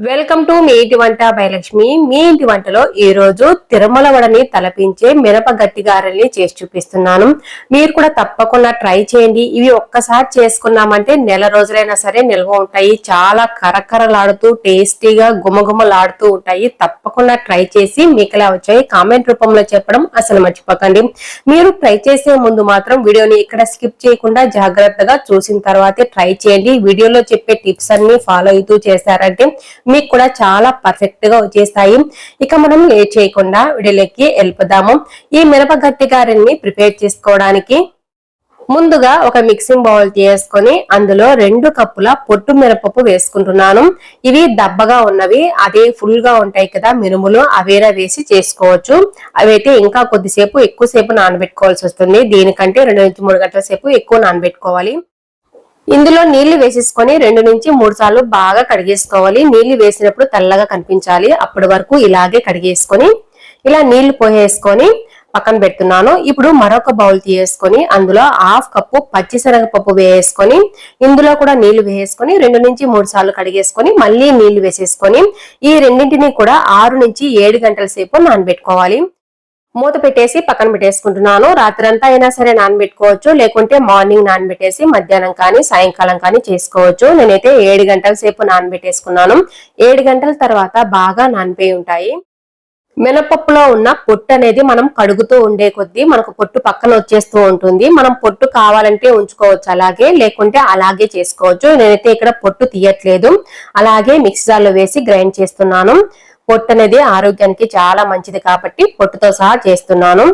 Welcome to me ఇంటి వంట భయలక్ష్మి మీ ఇంటి వంటలో ఈ రోజు తిరుమల వడని తలపించే మిరప గట్టి గారెల్ని చేసి చూపిస్తున్నాను. మీరు కూడా తప్పకుండా ట్రై చేయండి. ఇవి ఒక్కసారి చేసుకున్నామంటే నెల రోజులైనా సరే నిల్వ ఉంటాయి. చాలా కరకరలాడుతూ టేస్టీగా గుమగుమలాడుతూ ఉంటాయి. తప్పకుండా ట్రై చేసి మీకు ఎలా వచ్చాయి కామెంట్ రూపంలో చెప్పడం అసలు మర్చిపోకండి. మీరు ట్రై చేసే ముందు మాత్రం వీడియోని ఇక్కడ స్కిప్ చేయకుండా జాగ్రత్తగా చూసిన తర్వాతే ట్రై చేయండి. వీడియోలో చెప్పే టిప్స్ అన్ని ఫాలో అవుతూ చేశారంటే మీకు కూడా చాలా పర్ఫెక్ట్గా వచ్చేస్తాయి. ఇక మనం లేట్ చేయకుండా వీడియోలోకి వెళ్ళిపోదాము. ఈ మిరప గట్టి ప్రిపేర్ చేసుకోవడానికి ముందుగా ఒక మిక్సింగ్ బౌల్ తీసుకొని అందులో రెండు కప్పుల పొట్టు మిరపప్పు వేసుకుంటున్నాను. ఇవి దబ్బగా ఉన్నవి అదే ఫుల్గా ఉంటాయి కదా మినుములు అవేరా వేసి చేసుకోవచ్చు. అవైతే ఇంకా కొద్దిసేపు ఎక్కువసేపు నానబెట్టుకోవాల్సి వస్తుంది. దీనికంటే రెండు నుంచి మూడు గంటల సేపు ఎక్కువ నానబెట్టుకోవాలి. ఇందులో నీళ్ళు వేసేసుకొని రెండు నుంచి మూడు సార్లు బాగా కడిగేసుకోవాలి. నీళ్ళు వేసినప్పుడు తెల్లగా కనిపించాలి. అప్పటి వరకు ఇలాగే కడిగేసుకొని ఇలా నీళ్ళు పోసేసుకొని పక్కన పెడుతున్నాను. ఇప్పుడు మరొక బౌల్ తీయేసుకొని అందులో హాఫ్ కప్పు పచ్చిశనగపప్పు వేసుకొని ఇందులో కూడా నీళ్ళు వేసుకొని రెండు నుంచి మూడు సార్లు కడిగేసుకొని మళ్ళీ నీళ్ళు వేసేసుకొని ఈ రెండింటిని కూడా ఆరు నుంచి ఏడు గంటల సేపు నానబెట్టుకోవాలి. మూత పెట్టేసి పక్కన పెట్టేసుకుంటున్నాను. రాత్రంతా అయినా సరే నానబెట్టుకోవచ్చు. లేకుంటే మార్నింగ్ నానబెట్టేసి మధ్యాహ్నం కానీ సాయంకాలం కానీ చేసుకోవచ్చు. నేనైతే ఏడు గంటల సేపు నానబెట్టేసుకున్నాను. ఏడు గంటల తర్వాత బాగా నానిపోయి ఉంటాయి. మినపప్పులో ఉన్న పొట్టు అనేది మనం కడుగుతూ ఉండే కొద్దీ మనకు పొట్టు పక్కన వచ్చేస్తూ ఉంటుంది. మనం పొట్టు కావాలంటే ఉంచుకోవచ్చు. అలాగే లేకుంటే అలాగే చేసుకోవచ్చు. నేనైతే ఇక్కడ పొట్టు తీయట్లేదు. అలాగే మిక్సీలో వేసి గ్రైండ్ చేస్తున్నాను. పొట్టు అనేది ఆరోగ్యానికి చాలా మంచిది కాబట్టి పొట్టుతో సహా చేస్తున్నాను.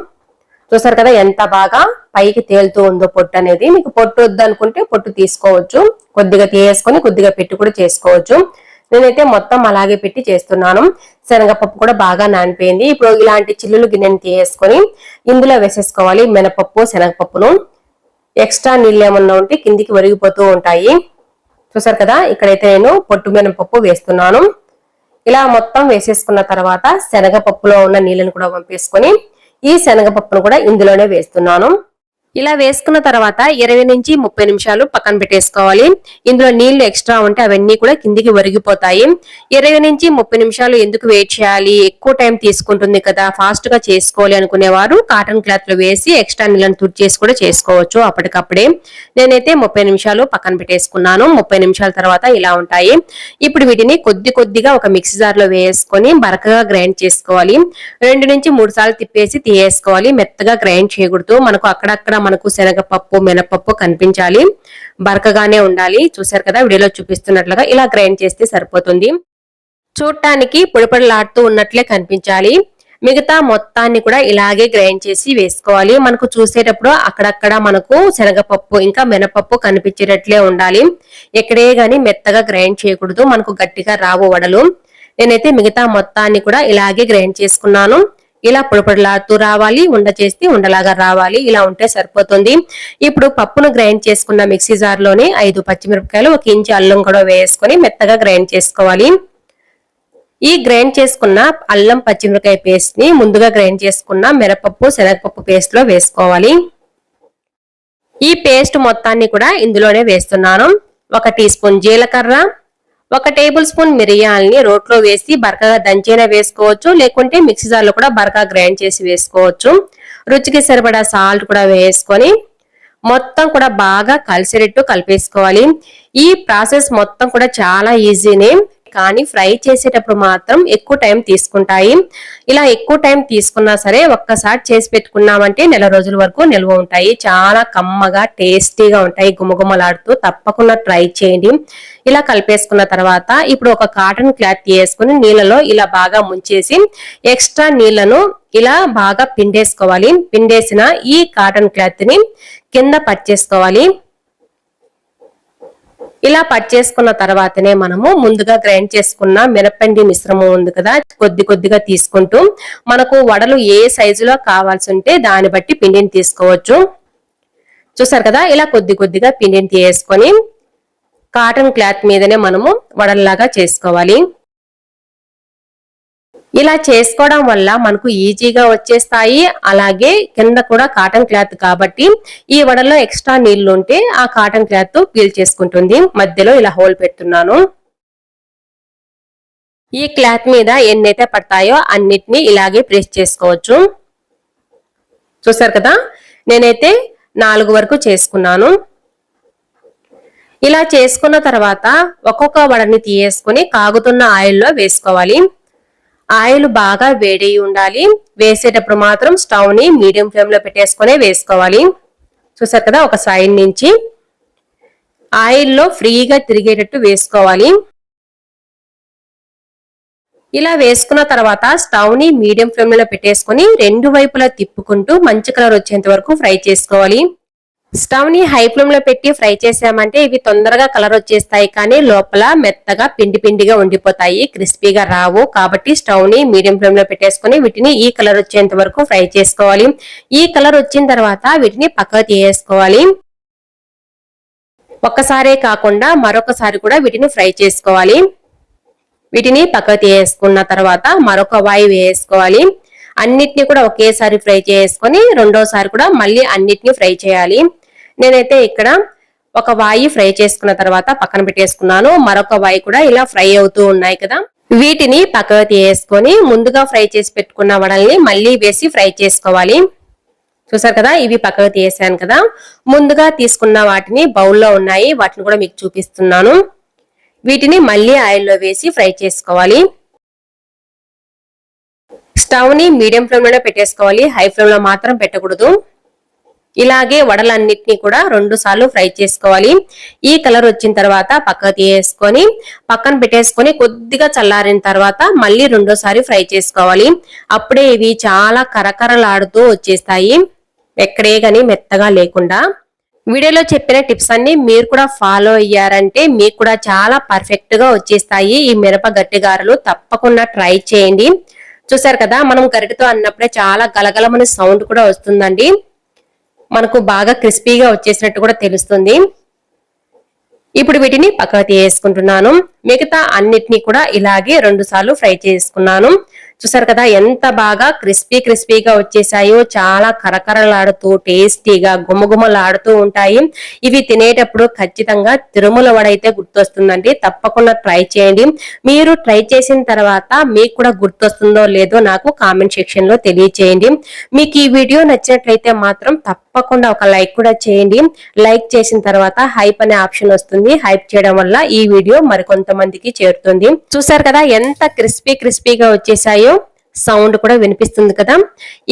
చూసారు కదా ఎంత బాగా పైకి తేలుతూ ఉందో పొట్టు అనేది మీకు పొట్టు వద్దనుకుంటే పొట్టు తీసుకోవచ్చు. కొద్దిగా తీయేసుకొని కొద్దిగా పెట్టి కూడా చేసుకోవచ్చు. నేనైతే మొత్తం అలాగే పెట్టి చేస్తున్నాను. శనగపప్పు కూడా బాగా నానిపోయింది. ఇప్పుడు ఇలాంటి చిల్లులు గిన్నెని తీయేసుకొని ఇందులో వేసేసుకోవాలి మినపప్పు శనగపప్పును. ఎక్స్ట్రా నీళ్ళు ఏమన్నా ఉంటే కిందికి ఒరిగిపోతూ ఉంటాయి. చూసారు కదా ఇక్కడైతే నేను పొట్టు మినపప్పు వేస్తున్నాను. ఇలా మొత్తం వేసేసుకున్న తర్వాత శనగపప్పులో ఉన్న నీళ్ళను కూడా పంపేసుకొని ఈ శనగపప్పును కూడా ఇందులోనే వేస్తున్నాను. ఇలా వేసుకున్న తర్వాత ఇరవై నుంచి ముప్పై నిమిషాలు పక్కన పెట్టేసుకోవాలి. ఇందులో నీళ్ళు ఎక్స్ట్రా ఉంటే అవన్నీ కూడా కిందికి ఒరిగిపోతాయి. ఇరవై నుంచి ముప్పై నిమిషాలు ఎందుకు వెయిట్ చేయాలి? ఎక్కువ టైం తీసుకుంటుంది కదా ఫాస్ట్గా చేసుకోవాలి అనుకునేవారు కాటన్ క్లాత్లో వేసి ఎక్స్ట్రా నీళ్ళని తుడిచేసి కూడా చేసుకోవచ్చు అప్పటికప్పుడే. నేనైతే ముప్పై నిమిషాలు పక్కన పెట్టేసుకున్నాను. ముప్పై నిమిషాల తర్వాత ఇలా ఉంటాయి. ఇప్పుడు వీటిని కొద్ది కొద్దిగా ఒక మిక్సీ జార్లో వేసుకొని బరకగా గ్రైండ్ చేసుకోవాలి. రెండు నుంచి మూడు సార్లు తిప్పేసి తీయేసుకోవాలి మెత్తగా గ్రైండ్ చేయకూడదు. మనకు అక్కడక్కడ మనకు శనగపప్పు మినపప్పు కనిపించాలి. బరకగానే ఉండాలి. చూసారు కదా వీడియోలో చూపిస్తున్నట్లుగా ఇలా గ్రైండ్ చేస్తే సరిపోతుంది. చూడటానికి పొడిపొడలాడుతూ ఉన్నట్లే కనిపించాలి. మిగతా మొత్తాన్ని కూడా ఇలాగే గ్రైండ్ చేసి వేసుకోవాలి. మనకు చూసేటప్పుడు అక్కడక్కడ మనకు శనగపప్పు ఇంకా మినపప్పు కనిపించేటట్లే ఉండాలి. ఎక్కడే గాని మెత్తగా గ్రైండ్ చేయకూడదు. మనకు గట్టిగా రావు వడలు. నేనైతే మిగతా మొత్తాన్ని కూడా ఇలాగే గ్రైండ్ చేసుకున్నాను. ఇలా పొడిపొడిలాడుతూ రావాలి ఉండ చేస్తే ఉండలాగా రావాలి ఇలా ఉంటే సరిపోతుంది. ఇప్పుడు పప్పును గ్రైండ్ చేసుకున్న మిక్సీ జార్లోని ఐదు పచ్చిమిరపకాయలు ఒక ఇంచు అల్లం కూడా వేసుకొని మెత్తగా గ్రైండ్ చేసుకోవాలి. ఈ గ్రైండ్ చేసుకున్న అల్లం పచ్చిమిరపకాయ పేస్ట్ని ముందుగా గ్రైండ్ చేసుకున్న మిరపప్పు శనగపప్పు పేస్ట్లో వేసుకోవాలి. ఈ పేస్ట్ మొత్తాన్ని కూడా ఇందులోనే వేస్తున్నాను. ఒక టీ స్పూన్ జీలకర్ర ఒక టేబుల్ స్పూన్ మిరియాలని రోట్లో వేసి బరకగా దంచేనా వేసుకోవచ్చు. లేకుంటే మిక్సీ జార్లో కూడా బరకగా గ్రైండ్ చేసి వేసుకోవచ్చు. రుచికి సరిపడా సాల్ట్ కూడా వేసుకొని మొత్తం కూడా బాగా కలిసేటట్టు కలిపేసుకోవాలి. ఈ ప్రాసెస్ మొత్తం కూడా చాలా ఈజీనే. కానీ ఫ్రై చేసేటప్పుడు మాత్రం ఎక్కువ టైం తీసుకుంటాయి. ఇలా ఎక్కువ టైం తీసుకున్నా సరే ఒక్కసారి చేసి పెట్టుకున్నామంటే నెల రోజుల వరకు నిల్వ ఉంటాయి. చాలా కమ్మగా టేస్టీగా ఉంటాయి. గుమగుమలాడుతూ తప్పకుండా ట్రై చేయండి. ఇలా కలిపేసుకున్న తర్వాత ఇప్పుడు ఒక కాటన్ క్లాత్ తీసుకుని నీళ్ళలో ఇలా బాగా ముంచేసి ఎక్స్ట్రా నీళ్ళను ఇలా బాగా పిండేసుకోవాలి. పిండేసిన ఈ కాటన్ క్లాత్ని కింద పచ్చేసుకోవాలి ఇలా పట్ చేసుకున్న తర్వాతనే మనము ముందుగా గ్రైండ్ చేసుకున్న మినపండి మిశ్రమం ఉంది కదా కొద్ది కొద్దిగా తీసుకుంటూ మనకు వడలు ఏ సైజులో కావాల్సి ఉంటే దాన్ని బట్టి పిండిని తీసుకోవచ్చు. చూసారు కదా ఇలా కొద్ది కొద్దిగా పిండిని తీసుకొని కాటన్ క్లాత్ మీదనే మనము వడల్లాగా చేసుకోవాలి. ఇలా చేసుకోవడం వల్ల మనకు ఈజీగా వచ్చేస్తాయి. అలాగే కింద కూడా కాటన్ క్లాత్ కాబట్టి ఈ వడలో ఎక్స్ట్రా నీళ్ళు ఉంటే ఆ కాటన్ క్లాత్ పీల్ చేసుకుంటుంది. మధ్యలో ఇలా హోల్ పెడుతున్నాను. ఈ క్లాత్ మీద ఎన్నైతే పడతాయో అన్నిటిని ఇలాగే ప్రెస్ చేసుకోవచ్చు. చూసారు కదా? నేనైతే నాలుగు వరకు చేసుకున్నాను. ఇలా చేసుకున్న తర్వాత ఒక్కొక్క వడని తీయేసుకుని కాగుతున్న ఆయిల్లో వేసుకోవాలి. ఆయిల్ బాగా వేడి ఉండాలి. వేసేటప్పుడు మాత్రం స్టవ్ని మీడియం ఫ్లేమ్లో పెట్టేసుకునే వేసుకోవాలి. చూసారు కదా ఒక సైడ్ నుంచి ఆయిల్లో ఫ్రీగా తిరిగేటట్టు వేసుకోవాలి. ఇలా వేసుకున్న తర్వాత స్టవ్ని మీడియం ఫ్లేమ్లో పెట్టేసుకుని రెండు వైపులా తిప్పుకుంటూ మంచి కలర్ వచ్చేంత వరకు ఫ్రై చేసుకోవాలి. స్టవ్ని హై ఫ్లేమ్లో పెట్టి ఫ్రై చేసామంటే ఇవి తొందరగా కలర్ వచ్చేస్తాయి కానీ లోపల మెత్తగా పిండి పిండిగా ఉండిపోతాయి క్రిస్పీగా రావు. కాబట్టి స్టవ్ని మీడియం ఫ్లేమ్లో పెట్టేసుకుని వీటిని ఈ కలర్ వచ్చేంత వరకు ఫ్రై చేసుకోవాలి. ఈ కలర్ వచ్చిన తర్వాత వీటిని పక్కకు తీయేసుకోవాలి ఒక్కసారే కాకుండా మరొకసారి కూడా వీటిని ఫ్రై చేసుకోవాలి. వీటిని పక్కకు తీయేసుకున్న తర్వాత మరొక వాయి వేసుకోవాలి. అన్నిటిని కూడా ఒకేసారి ఫ్రై చేసుకొని రెండోసారి కూడా మళ్ళీ అన్నిటిని ఫ్రై చేయాలి. నేనైతే ఇక్కడ ఒక వాయి ఫ్రై చేసుకున్న తర్వాత పక్కన పెట్టేసుకున్నాను. మరొక వాయి కూడా ఇలా ఫ్రై అవుతూ ఉన్నాయి కదా. వీటిని పక్కకు తీయేసుకొని ముందుగా ఫ్రై చేసి పెట్టుకున్న వడల్ని మళ్ళీ వేసి ఫ్రై చేసుకోవాలి. చూసారు కదా ఇవి పక్కకు తీసాను కదా. ముందుగా తీసుకున్న వాటిని బౌల్లో ఉన్నాయి. వాటిని కూడా మీకు చూపిస్తున్నాను. వీటిని మళ్ళీ ఆయిల్లో వేసి ఫ్రై చేసుకోవాలి. స్టవ్ని మీడియం ఫ్లేమ్లోనే పెట్టేసుకోవాలి. హై ఫ్లేమ్లో మాత్రం పెట్టకూడదు. ఇలాగే వడలన్నిటిని కూడా రెండు సార్లు ఫ్రై చేసుకోవాలి. ఈ కలర్ వచ్చిన తర్వాత పక్కకు తీసేసుకొని పక్కన పెట్టేసుకొని కొద్దిగా చల్లారిన తర్వాత మళ్ళీ రెండోసారి ఫ్రై చేసుకోవాలి. అప్పుడే ఇవి చాలా కరకరలాడుతూ వచ్చేస్తాయి. ఎక్కడే గాని మెత్తగా లేకుండా. వీడియోలో చెప్పిన టిప్స్ అన్ని మీరు కూడా ఫాలో అయ్యారంటే మీకు కూడా చాలా పర్ఫెక్ట్గా వచ్చేస్తాయి. ఈ మిరప గట్టిగారలు తప్పకుండా ట్రై చేయండి. చూసారు కదా మనం గరిటతో అన్నప్పుడే చాలా గలగలమని సౌండ్ కూడా వస్తుందండి. మనకు బాగా క్రిస్పీగా వచ్చేసినట్టు కూడా తెలుస్తుంది. ఇప్పుడు వీటిని పక్కకు తీసేసుకుంటున్నాను. మిగతా అన్నిటినీ కూడా ఇలాగే రెండు సార్లు ఫ్రై చేసుకున్నాను. చూసారు కదా ఎంత బాగా క్రిస్పీ క్రిస్పీగా వచ్చేసాయో చాలా కరకరలాడుతూ టేస్టీగా గుమగుమలాడుతూ ఉంటాయి. ఇవి తినేటప్పుడు ఖచ్చితంగా తిరుమల వడైతే గుర్తొస్తుందండి. తప్పకుండా ట్రై చేయండి. మీరు ట్రై చేసిన తర్వాత మీకు కూడా గుర్తొస్తుందో లేదో నాకు కామెంట్ సెక్షన్లో తెలియచేయండి. మీకు ఈ వీడియో నచ్చినట్లయితే మాత్రం తప్పకుండా ఒక లైక్ కూడా చేయండి. లైక్ చేసిన తర్వాత హైప్ అనే ఆప్షన్ వస్తుంది. హైప్ చేయడం వల్ల ఈ వీడియో మరికొంతమందికి చేరుతుంది. చూసారు కదా ఎంత క్రిస్పీ క్రిస్పీగా వచ్చేసాయో సౌండ్ కూడా వినిపిస్తుంది కదా.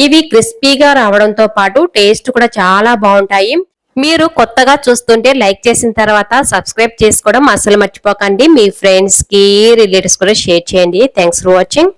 ఇవి క్రిస్పీగా రావడంతో పాటు టేస్ట్ కూడా చాలా బాగుంటాయి. మీరు కొత్తగా చూస్తుంటే లైక్ చేసిన తర్వాత సబ్స్క్రైబ్ చేసుకోవడం అసలు మర్చిపోకండి. మీ ఫ్రెండ్స్కి రిలేటివ్స్ కూడా షేర్ చేయండి. Thanks for watching.